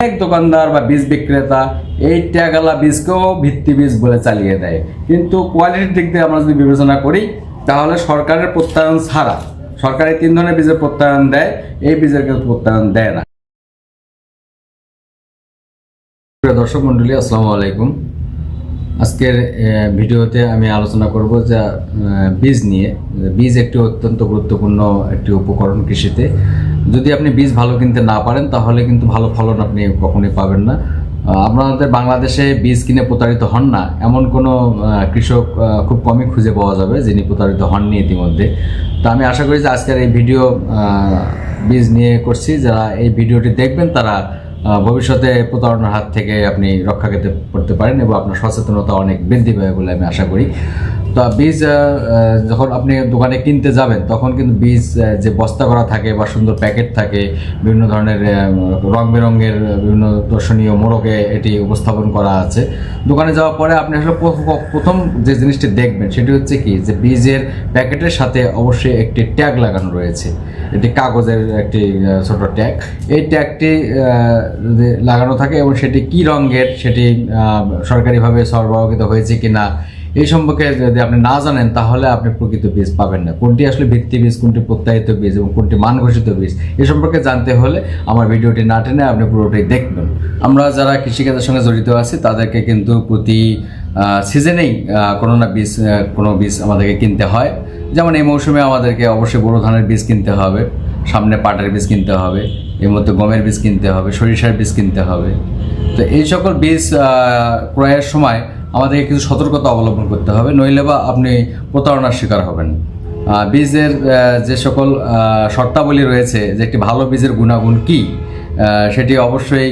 অনেক দোকানদার বা বীজ বিক্রেতা এই ট্যাগালা বীজকেও ভিত্তি বীজ বলে চালিয়ে দেয়। কিন্তু কোয়ালিটির দিক দিয়ে আমরা যদি বিবেচনা করি, তাহলে সরকারের প্রত্যয়ন ছাড়া, সরকার তিন ধরনের বীজের প্রত্যয়ন দেয়, এই বীজের কিন্তু প্রত্যয়ন দেয় না। দর্শক মন্ডলী, আসসালামু আলাইকুম। আজকের ভিডিওতে আমি আলোচনা করব যে বীজ নিয়ে বীজ একটি অত্যন্ত গুরুত্বপূর্ণ একটি উপকরণ কৃষিতে। যদি আপনি বীজ ভালো কিনতে না পারেন, তাহলে কিন্তু ভালো ফলন আপনি কখনোই পাবেন না। আপনাদের বাংলাদেশে বীজ কিনে প্রতারিত হন না। এমন কোনো কৃষক খুব কমই খুঁজে পাওয়া যাবে যিনি প্রতারিত হননি ইতিমধ্যে। তো আমি আশা করি যে আজকের এই ভিডিও বীজ নিয়ে করছি। যারা এই ভিডিওটি দেখবেন, তারা ভবিষ্যতে প্রতারণার হাত থেকে আপনি রক্ষা পেতে করতে পারেন এবং আপনার সচেতনতা অনেক বৃদ্ধি পাবে বলে আমি আশা করি। তো বীজ যখন আপনি দোকানে কিনতে যাবেন, তখন কিন্তু বীজ যে বস্তা করা থাকে বা সুন্দর প্যাকেট থাকে, বিভিন্ন ধরনের রং বেরঙের বিভিন্ন দর্শনীয় মোড়কে এটি উপস্থাপন করা আছে। দোকানে যাওয়ার পরে আপনি আসলে প্র- প্র- প্রথম যে জিনিসটি দেখবেন, সেটি হচ্ছে কি, যে বীজের প্যাকেটের সাথে অবশ্যই একটি ট্যাগ লাগানো রয়েছে। এটি কাগজের একটি ছোট ট্যাগ। এই ট্যাগটি লাগানো থাকে এবং সেটি কি রঙের, সেটি সরকারিভাবে সরবরাহিত হয়েছে কিনা এই সম্পর্কে যদি আপনি না জানেন, তাহলে আপনি প্রকৃত বীজ পাবেন না। কোনটি আসলে ভিত্তি বীজ, কোনটি প্রত্যায়িত বীজ এবং কোনটি মান ঘোষিত বীজ, এ সম্পর্কে জানতে হলে আমার ভিডিওটি না টেনে আপনি পুরোটাই দেখবেন। আমরা যারা কৃষিকাজের সঙ্গে জড়িত আছি, তাদেরকে কিন্তু প্রতি সিজনেই কোনো না বীজ কোনো বীজ আমাদেরকে কিনতে হয়। যেমন এই মৌসুমে আমাদেরকে অবশ্যই বড় ধানের বীজ কিনতে হবে, সামনে পাটের বীজ কিনতে হবে, এর মধ্যে গমের বীজ কিনতে হবে, সরিষার বীজ কিনতে হবে। তো এই সকল বীজ ক্রয়ের সময় আমাদেরকে কিছু সতর্কতা অবলম্বন করতে হবে, নইলে বা আপনি প্রতারণার শিকার হবেন। বীজের যে সকল শর্তাবলী রয়েছে যে একটি ভালো বীজের গুণাগুণ কী? সেটি অবশ্যই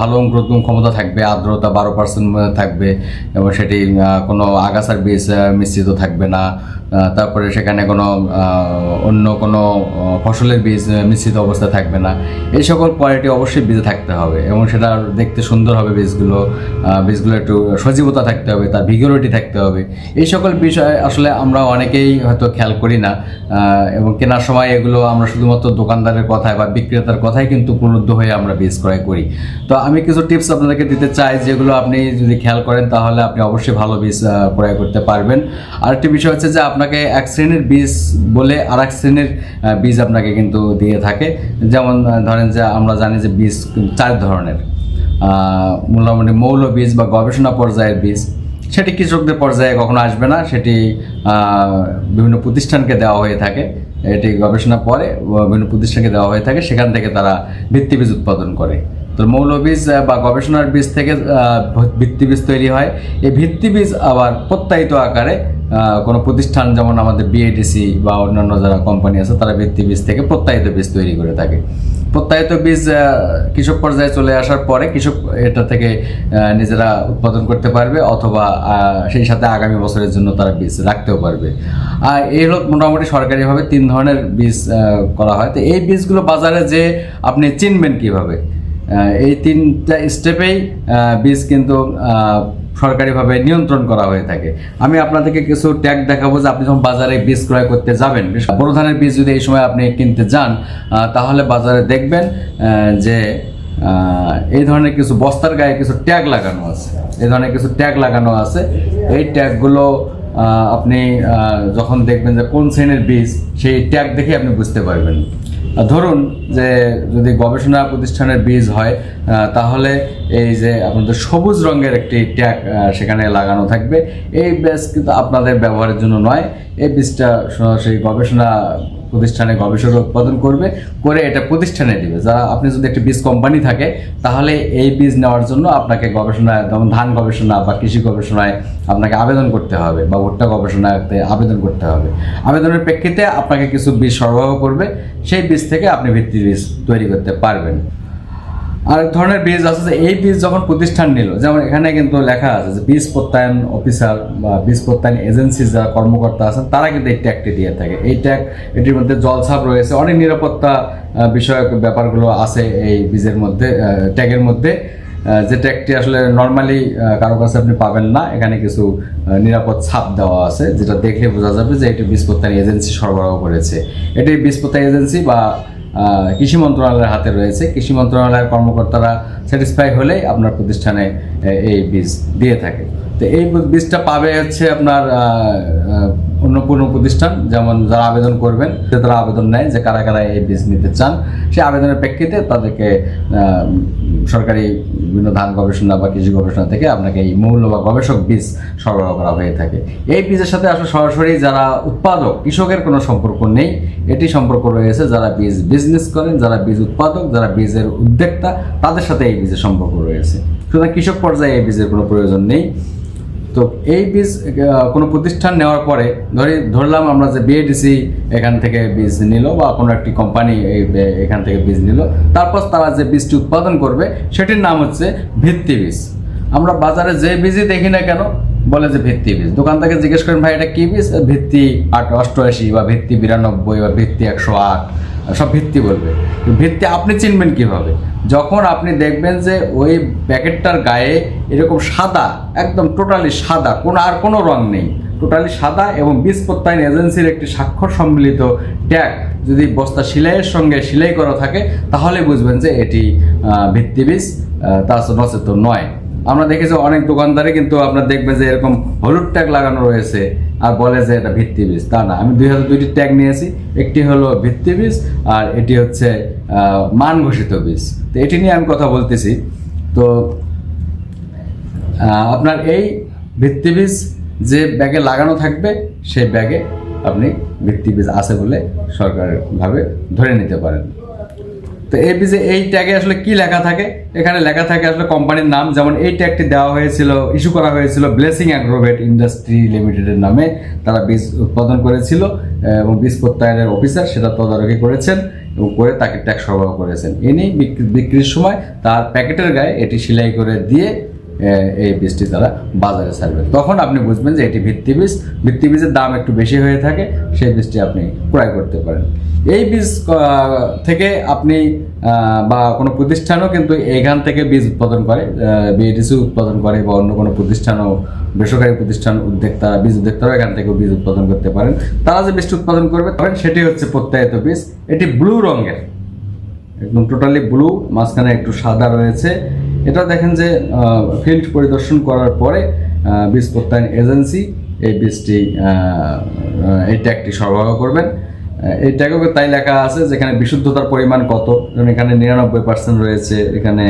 ভালো অঙ্কুরোদ্গম ক্ষমতা থাকবে, আর্দ্রতা বারো পার্সেন্ট থাকবে এবং সেটি কোনো আগাছার বীজ মিশ্রিত থাকবে না। তারপরে সেখানে কোনো অন্য কোনো ফসলের বীজ মিশ্রিত অবস্থায় থাকবে না। এই সকল কোয়ালিটি অবশ্যই বীজে থাকতে হবে এবং সেটা দেখতে সুন্দর হবে বীজগুলো বীজগুলো একটু সজীবতা থাকতে হবে, তার ভিগোরিটি থাকতে হবে। এই সকল বিষয় আসলে আমরা অনেকেই হয়তো খেয়াল করি না এবং কেনার সময় এগুলো আমরা শুধুমাত্র দোকানদারের কথায় বা বিক্রেতার কথাই কিন্তু প্রলুব্ধ হয়ে আমরা বীজ ক্রয় করি। তো আমি কিছু টিপস আপনাদেরকে দিতে চাই, যেগুলো আপনি যদি খেয়াল করেন তাহলে আপনি অবশ্যই ভালো বীজ ক্রয় করতে পারবেন। আরেকটি বিষয় হচ্ছে যে আপনাকে এক শ্রেণির বীজ বলে আর এক শ্রেণির বীজ আপনাকে কিন্তু দিয়ে থাকে। যেমন ধরেন যে আমরা জানি যে বীজ চার ধরনের। মোটামুটি মৌল বীজ বা গবেষণা পর্যায়ের বীজ সেটি কৃষকদের পর্যায়ে কখনো আসবে না, সেটি বিভিন্ন প্রতিষ্ঠানকে দেওয়া হয়ে থাকে। এটি গবেষণা পরে বিভিন্ন প্রতিষ্ঠানকে দেওয়া হয়ে থাকে, সেখান থেকে তারা ভিত্তি বীজ উৎপাদন করে। তো মৌল বীজ বা গবেষণার বীজ থেকে ভিত্তিবীজ ভিত্তি বীজ তৈরি হয়। এই ভিত্তি বীজ আবার প্রত্যায়িত আকারে কোনো প্রতিষ্ঠান যেমন আমাদের বিএডিসি বা অন্যান্য যারা কোম্পানি আছে, তারা ভিত্তি বীজ থেকে প্রত্যায়িত বীজ তৈরি করে থাকে। প্রত্যায়িত বীজ কৃষক পর্যায়ে চলে আসার পরে কৃষক এটা থেকে নিজেরা উৎপাদন করতে পারবে অথবা সেই সাথে আগামী বছরের জন্য তারা বীজ রাখতেও পারবে। আর এই হলো মোটামুটি সরকারিভাবে তিন ধরনের বীজ করা হয়। তো এই বীজগুলো বাজারে যে আপনি চিনবেন কীভাবে এই তিনটা স্টেপেই বীজ কিন্তু সরকারিভাবে নিয়ন্ত্রণ করা হয়ে থাকে। আমি আপনাদেরকে কিছু ট্যাগ দেখাবো যে আপনি যখন বাজারে বীজ ক্রয় করতে যাবেন বড় ধানের বীজ যদি এই সময় আপনি কিনতে যান তাহলে বাজারে দেখবেন যে এই ধরনের কিছু বস্তার গায়ে কিছু ট্যাগ লাগানো আছে। এই ধরনের কিছু ট্যাগ লাগানো আছে। এই ট্যাগগুলো আপনি যখন দেখবেন যে কোন শ্রেণির বীজ, সেই ট্যাগ দেখে আপনি বুঝতে পারবেন। ধরুন যে যদি গবেষণা প্রতিষ্ঠানের বীজ হয় তাহলে এই যে আপনাদের সবুজ রঙের একটি ট্যাগ সেখানে লাগানো থাকবে। এই বীজ কিন্তু আপনাদের ব্যবহারের জন্য নয়। এই বীজটা সেই গবেষণা প্রতিষ্ঠানে গবেষণা উৎপাদন করবে, করে এটা প্রতিষ্ঠানে দেবে। যারা আপনি যদি একটি বীজ কোম্পানি থাকে, তাহলে এই বীজ নেওয়ার জন্য আপনাকে গবেষণায় যেমন ধান গবেষণা বা কৃষি গবেষণায় আপনাকে আবেদন করতে হবে বা ভুট্টা গবেষণাতে আবেদন করতে হবে। আবেদনের প্রেক্ষিতে আপনাকে কিছু বীজ সরবরাহ করবে, সেই বীজ থেকে আপনি ভিত্তি বীজ তৈরি করতে পারবেন। আরেক ধরনের বীজ আছে যে এই বীজ যখন প্রতিষ্ঠান নিল, যেমন এখানে কিন্তু লেখা আছে যে বীজ প্রত্যয়ন অফিসার বা বীজ প্রত্যয়ন এজেন্সি যারা কর্মকর্তা আছেন, তারা কিন্তু এই ট্যাগটি দিয়ে থাকে। এই ট্যাগ এটির মধ্যে জলছাপ রয়েছে, অনেক নিরাপত্তা বিষয়ক ব্যাপারগুলো আছে এই বীজের মধ্যে ট্যাগের মধ্যে। যে ট্যাগটি আসলে নর্মালি কারও কাছে আপনি পাবেন না, এখানে কিছু নিরাপদ ছাপ দেওয়া আছে, যেটা দেখলে বোঝা যাবে যে এটি বীজ প্রত্যয়ন এজেন্সি সরবরাহ করেছে। এটি বীজ প্রত্যয়ন এজেন্সি বা কৃষি মন্ত্রণালয়ের হাতে রয়েছে। কৃষি মন্ত্রণালয়ের কর্মকর্তারা স্যাটিসফাই হলেই আপনার প্রতিষ্ঠানে এই বীজ দিয়ে থাকে। তো এই বীজটা পাবে হচ্ছে আপনার কোনো প্রতিষ্ঠান, যেমন যারা আবেদন করবেন যে তারা আবেদন নেয় যে কারা কারা এই বীজ নিতে চান। সেই আবেদনের প্রেক্ষিতে তাদেরকে সরকারি বিভিন্ন ধান গবেষণা বা কৃষি গবেষণা থেকে আপনাকে এই মূল্য বা গবেষক বীজ সরবরাহ করা হয়ে থাকে। এই বীজের সাথে আসলে সরাসরি যারা উৎপাদক, কৃষকের কোনো সম্পর্ক নেই। এটি সম্পর্ক রয়েছে যারা বীজ বিজনেস করেন, যারা বীজ উৎপাদক, যারা বীজের উদ্যোক্তা, তাদের সাথে এই বীজের সম্পর্ক রয়েছে। সুতরাং কৃষক পর্যায়ে এই বীজের কোনো প্রয়োজন নেই। তো এই বীজ কোনো প্রতিষ্ঠান নেওয়ার পরে, ধরি, ধরলাম আমরা যে বিএডিসি এখান থেকে বীজ নিল বা কোনো একটি কোম্পানি এখান থেকে বীজ নিল। তারপর তারা যে বীজটি উৎপাদন করবে, সেটির নাম হচ্ছে ভিত্তি বীজ। আমরা বাজারে যে বীজই দেখি না কেন, বলে যে ভিত্তি বীজ। দোকান থেকে জিজ্ঞেস করেন, ভাই, এটা কী বীজ? ভিত্তি আট অষ্টআশি বা ভিত্তি বিরানব্বই বা ভিত্তি একশো আট। সব ভিত্তি বলবে। ভিত্তি আপনি চিনবেন কীভাবে? যখন আপনি দেখবেন যে ওই প্যাকেটটার গায়ে এরকম সাদা একদম টোটালি সাদা কোনো আর কোনো রং নেই টোটালি সাদা এবং বীজ এজেন্সির একটি স্বাক্ষর সম্মিলিত ট্যাগ যদি বস্তা সেলাইয়ের সঙ্গে সেলাই করা থাকে তাহলে বুঝবেন যে এটি আহ, ভিত্তি বীজ তা নচেত নয়। আমরা দেখেছি অনেক দোকানদারে কিন্তু আপনার দেখবেন যে এরকম হলুদ ট্যাগ লাগানো রয়েছে। আর বলে যে এটা ভিত্তি বীজ। তা না, আমি দুই হাজার দুইটি ট্যাগ নিয়েছি, একটি হলো ভিত্তি বীজ আর এটি হচ্ছে মান ঘোষিত বীজ। তো এটি নিয়ে আমি কথা বলতেছি। তো আপনার এই ভিত্তি বীজ যে ব্যাগে লাগানো থাকবে, সেই ব্যাগে আপনি ভিত্তি বীজ আছে বলে সরকারিভাবে ধরে নিতে পারেন। তো এর পিছে এই ট্যাগে আসলে কি লেখা থাকে? এখানে লেখা থাকে আসলে কোম্পানির নাম। যেমন এই ট্যাগটি দেওয়া হয়েছিল ইস্যু করা হয়েছিল ব্লেসিং অ্যাগ্রোভেট ইন্ডাস্ট্রি লিমিটেডের নামে। তারা বীজ উৎপাদন করেছিল এবং বীজ প্রত্যয়নের অফিসার সেটা তদারকি করেছেন এবং করে তাকে ট্যাগ সরবরাহ করেছেন। ইনি বিক্রির সময় তার প্যাকেটের গায়ে এটি সেলাই করে দিয়ে এই বীজটি তারা বাজারে ছাড়বে। তখন আপনি বুঝবেন যে এটি ভিত্তি বীজ। ভিত্তি বীজের দাম একটু বেশি হয়ে থাকে, সেই বীজটি আপনি ক্রয় করতে পারেন। এই বীজ থেকে আপনি বা কোনো প্রতিষ্ঠানও কিন্তু এখান থেকে বীজ উৎপাদন করে বিএডিসি উৎপাদন করে বা অন্য কোনো প্রতিষ্ঠানও, বেসরকারি প্রতিষ্ঠান উদ্যোক্তা, বীজ উদ্যোক্তারাও এখান থেকে বীজ উৎপাদন করতে পারেন। তারা যে বীজটি উৎপাদন করবে, তখন সেটি হচ্ছে প্রত্যায়িত বীজ। এটি ব্লু রঙের, একদম টোটালি ব্লু, মাঝখানে একটু সাদা রয়েছে। এটা দেখেন যে ফিল্ড পরিদর্শন করার পরে বীজ প্রত্যয়ন এজেন্সি এই বীজটি এই ট্যাগটি সরবরাহ করবেন। এই তাই লেখা আছে যেখানে বিশুদ্ধতার পরিমাণ কত? এখানে নিরানব্বই পার্সেন্ট রয়েছে, এখানে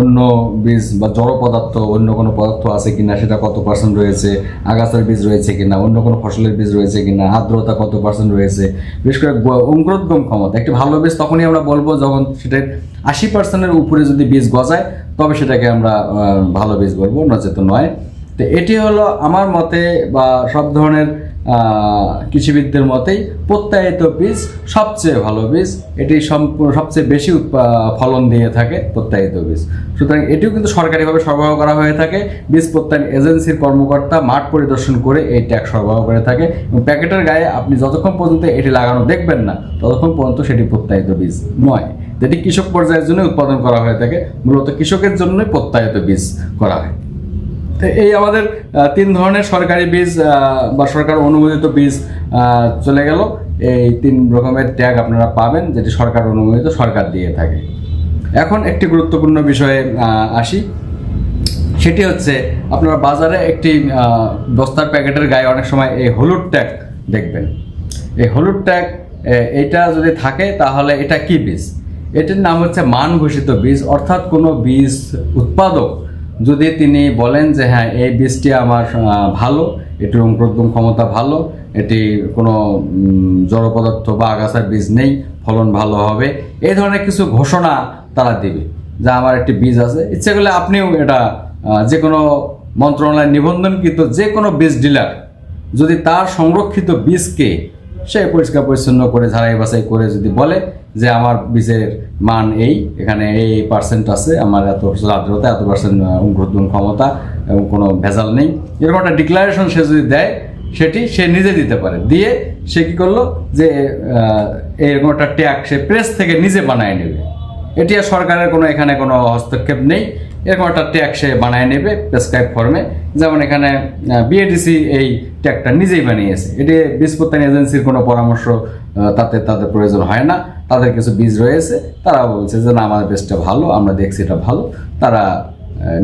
অন্য বীজ বা জড় পদার্থ, অন্য কোনো পদার্থ আছে কিনা, সেটা কত পার্সেন্ট রয়েছে? আগাছার বীজ রয়েছে কিনা, অন্য কোনো ফসলের বীজ রয়েছে কিনা, আর্দ্রতা কত পার্সেন্ট রয়েছে? বিশেষ করে অঙ্কুরোদ্গম ক্ষমতা, একটি ভালো বীজ তখনই আমরা বলব যখন সেটার আশি পার্সেন্টের উপরে যদি বীজ গজায়, তবে সেটাকে আমরা ভালো বীজ বলব নচেত নয়। তো এটি হলো আমার মতে বা সব ধরনের কৃষিবিদদের মতেই প্রত্যায়িত বীজ সবচেয়ে ভালো বীজ। এটি সম্পূর্ণ সবচেয়ে বেশি ফলন দিয়ে থাকে প্রত্যায়িত বীজ। সুতরাং এটিও কিন্তু সরকারিভাবে সরবরাহ করা হয়ে থাকে। বীজ প্রত্যয়ন এজেন্সির কর্মকর্তা মাঠ পরিদর্শন করে এই ট্যাগ সরবরাহ করে থাকে এবং প্যাকেটের গায়ে আপনি যতক্ষণ পর্যন্ত এটি লাগানো দেখবেন না, ততক্ষণ পর্যন্ত সেটি প্রত্যায়িত বীজ নয়। যেটি কৃষক পর্যায়ের জন্য উৎপাদন করা হয়ে থাকে। মূলত কৃষকের জন্যই প্রত্যায়িত বীজ করা হয়। তো এই আমাদের তিন ধরনের সরকারি বীজ বা সরকার অনুমোদিত বীজ চলে গেল। এই তিন রকমের ট্যাগ আপনারা পাবেন, যেটি সরকার অনুমোদিত, সরকার দিয়ে থাকে। এখন একটি গুরুত্বপূর্ণ বিষয়ে আসি। সেটি হচ্ছে, আপনারা বাজারে একটি বস্তার প্যাকেটের গায়ে অনেক সময় এই হলুদ ট্যাগ দেখবেন। এই হলুদ ট্যাগ এটা যদি থাকে, তাহলে এটা কি বীজ? এটির নাম হচ্ছে মান ঘোষিত বীজ, অর্থাৎ কোনো বীজ উৎপাদক যদি তিনি বলেন যে হ্যাঁ এই বীজটি আমার ভালো, এটির অঙ্কুরোদ্গম ক্ষমতা ভালো, এটি কোনো জড় পদার্থ বা আগাছার বীজ নেই, ফলন ভালো হবে, এই ধরনের কিছু ঘোষণা তারা দিবে যা, আমার একটি বীজ আছে। ইচ্ছে করলে আপনিও এটা যে কোনো মন্ত্রণালয় নিবন্ধনকৃত যে কোনো বীজ ডিলার যদি তার সংরক্ষিত বীজকে সে পরিষ্কার পরিচ্ছন্ন করে ঝাড়াই বাছাই করে যদি বলে যে আমার বীজের মান এই, এখানে এই পার্সেন্ট আছে, আমার এত আর্দ্রতা, এত পার্সেন্ট অঙ্কুরোদ্গম ক্ষমতা, এবং কোনো ভেজাল নেই, এরকম একটা ডিক্লারেশন সে যদি দেয়, সেটি সে নিজে দিতে পারে। দিয়ে সে কি করল যে এরকম একটা ট্যাগ সে প্রেস থেকে নিজে বানায় নেবে। এটি আর সরকারের কোনো, এখানে কোনো হস্তক্ষেপ নেই। এরকম একটা ট্যাগ সে বানায় নেবে প্রেসক্রাইব ফর্মে যেমন এখানে বিএডিসি এই ট্যাগটা নিজেই বানিয়েছে। এটি বীজ প্রত্যান এজেন্সির কোনো পরামর্শ তাতে তাদের প্রয়োজন হয় না। তাদের কিছু বীজ রয়েছে। তারা বলছে যে, না, আমাদের বীজটা ভালো, আমরা দেখছি এটা ভালো। তারা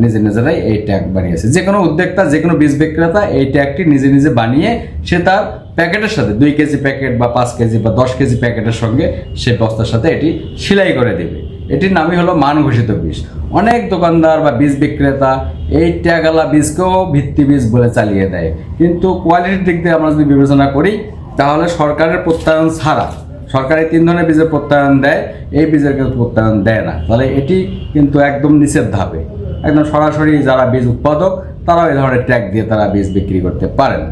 নিজে নিজেরাই এই ট্যাগ বানিয়েছে। যে কোনো উদ্যোক্তা, যে কোনো বীজ বিক্রেতা এই ট্যাগটি নিজে নিজে বানিয়ে সে তার প্যাকেটের সাথে, দুই কেজি প্যাকেট বা পাঁচ কেজি বা দশ কেজি প্যাকেটের সঙ্গে সে বস্তার সাথে এটি সেলাই করে দেবে। এটির নামই হলো মান ঘোষিত বীজ। অনেক দোকানদার বা বীজ বিক্রেতা এই ট্যাগালা বীজকেও ভিত্তি বীজ বলে চালিয়ে দেয়। কিন্তু কোয়ালিটির দিক দিয়ে আমরা যদি বিবেচনা করি, তাহলে সরকারের প্রত্যয়ন ছাড়া সরকারি তিন ধরনের বীজের প্রত্যয়ন দেয়, এই বীজের কিন্তু প্রত্যয়ন দেয় না। তাহলে এটি কিন্তু একদম নিষেধ ধাপে একদম সরাসরি যারা বীজ উৎপাদক তারাও এই ধরনের ট্যাগ দিয়ে তারা বীজ বিক্রি করতে পারেন।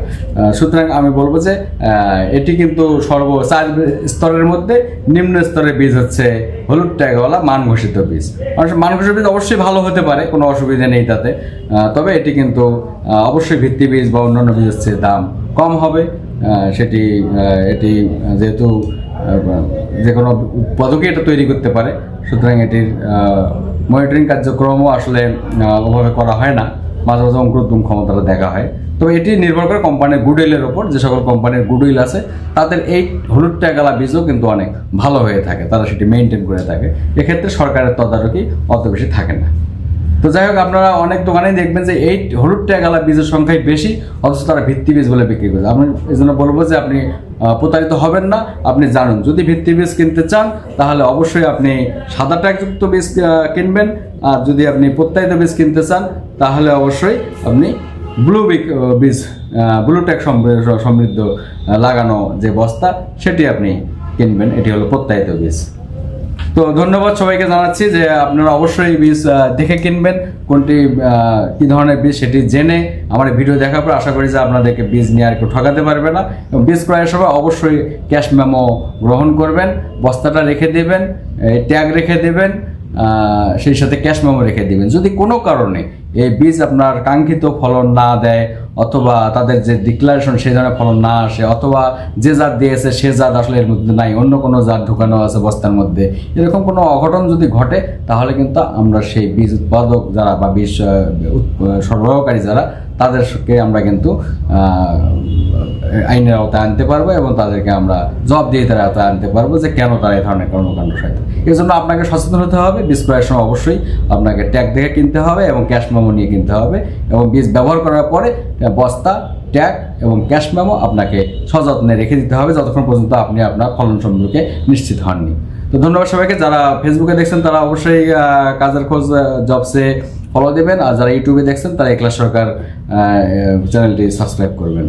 সুতরাং আমি বলব যে এটি কিন্তু সর্ব চার স্তরের মধ্যে নিম্ন স্তরের বীজ হচ্ছে হলুদ ট্যাগওয়ালা মান ঘোষিত বীজ। মান ঘোষিত বীজ অবশ্যই ভালো হতে পারে, কোনো অসুবিধা নেই তাতে। তবে এটি কিন্তু অবশ্যই ভিত্তি বীজ বা অন্যান্য বীজ হচ্ছে দাম কম হবে। সেটি এটি যেহেতু যে কোনো উৎপাদকই এটা তৈরি করতে পারে। সুতরাং এটির মনিটরিং কার্যক্রমও আসলে ওভাবে করা হয় না। মাঝে মাঝে অঙ্কুরোদ্গম ক্ষমতাটা দেখা হয়। তো এটি নির্ভর করে কোম্পানির গুডউইলের ওপর, যে সকল কোম্পানির গুডউইল আছে, তাদের এই হলুদ ট্যাগালা বীজও কিন্তু অনেক ভালো হয়ে থাকে, তারা সেটি মেনটেন করে থাকে। এক্ষেত্রে সরকারের তদারকি অত বেশি থাকে না। তো যাই হোক, আপনারা অনেক দোকানেই দেখবেন যে এই হলুদ ট্যাগালা বীজের সংখ্যাই বেশি, অথচ তারা ভিত্তি বীজ বলে বিক্রি করে। আমি এই জন্য বলব যে আপনি প্রতারিত হবেন না, আপনি জানুন। যদি ভিত্তি বীজ কিনতে চান, তাহলে অবশ্যই আপনি সাদা ট্যাগযুক্ত বীজ কিনবেন আর যদি আপনি প্রত্যায়িত বীজ কিনতে চান, তাহলে অবশ্যই আপনি ব্লু বীজ ব্লু ট্যাগ সমৃদ্ধ লাগানো যে বস্তা, সেটি আপনি কিনবেন। এটি হলো প্রত্যায়িত বীজ। তো ধন্যবাদ সবাইকে জানাচ্ছি যে আপনারা অবশ্যই বীজ দেখে কিনবেন। কোনটি কি ধরনের বীজ সেটি জেনে আমার ভিডিও দেখার পর আশা করি যে আপনাদেরকে বীজ নিয়ে আর কেউ ঠকাতে পারবে না। এবং বীজ ক্রয়ের সময় অবশ্যই ক্যাশ মেমো গ্রহণ করবেন, বস্তাটা রেখে দেবেন ট্যাগ রেখে দেবেন সেই সাথে ক্যাশ মেমো রেখে দিবেন। যদি কোনো কারণে এই বীজ আপনার কাঙ্ক্ষিত ফলন না দেয়, অথবা তাদের যে ডিক্লারেশন সেই ধরনের ফলন না আসে, অথবা যে জাত দিয়েছে সে জাত আসলে এর মধ্যে নাই, অন্য কোনো জাত ঢুকানো আছে বস্তার মধ্যে, এরকম কোনো অঘটন যদি ঘটে, তাহলে কিন্তু আমরা সেই বীজ উৎপাদক যারা বা বীজ সরবরাহকারী যারা তাদেরকে আমরা কিন্তু আইনের আওতায় আনতে পারব এবং তাদেরকে আমরা জবাব দিয়ে তার আওতায় আনতে পারব যে কেন তারা এই ধরনের কর্মকাণ্ড সাথে এই জন্য আপনাকে সচেতন হতে হবে বীজ ক্রয়ের সময় অবশ্যই আপনাকে ট্যাগ দেখে কিনতে হবে এবং ক্যাশ মেমো নিয়ে কিনতে হবে এবং বীজ ব্যবহার করার পরে বস্তা, ট্যাগ এবং ক্যাশ মেমো আপনাকে সযত্নে রেখে দিতে হবে যতক্ষণ পর্যন্ত আপনি আপনার ফলন সম্পর্কে নিশ্চিত হননি। তো ধন্যবাদ সবাইকে, যারা ফেসবুকে দেখছেন তারা অবশ্যই কাজের খোঁজ জবসে ফলো দেবেন আর যারা ইউটিউবে দেখছেন তারা একলা সরকার চ্যানেলটি সাবস্ক্রাইব করবেন।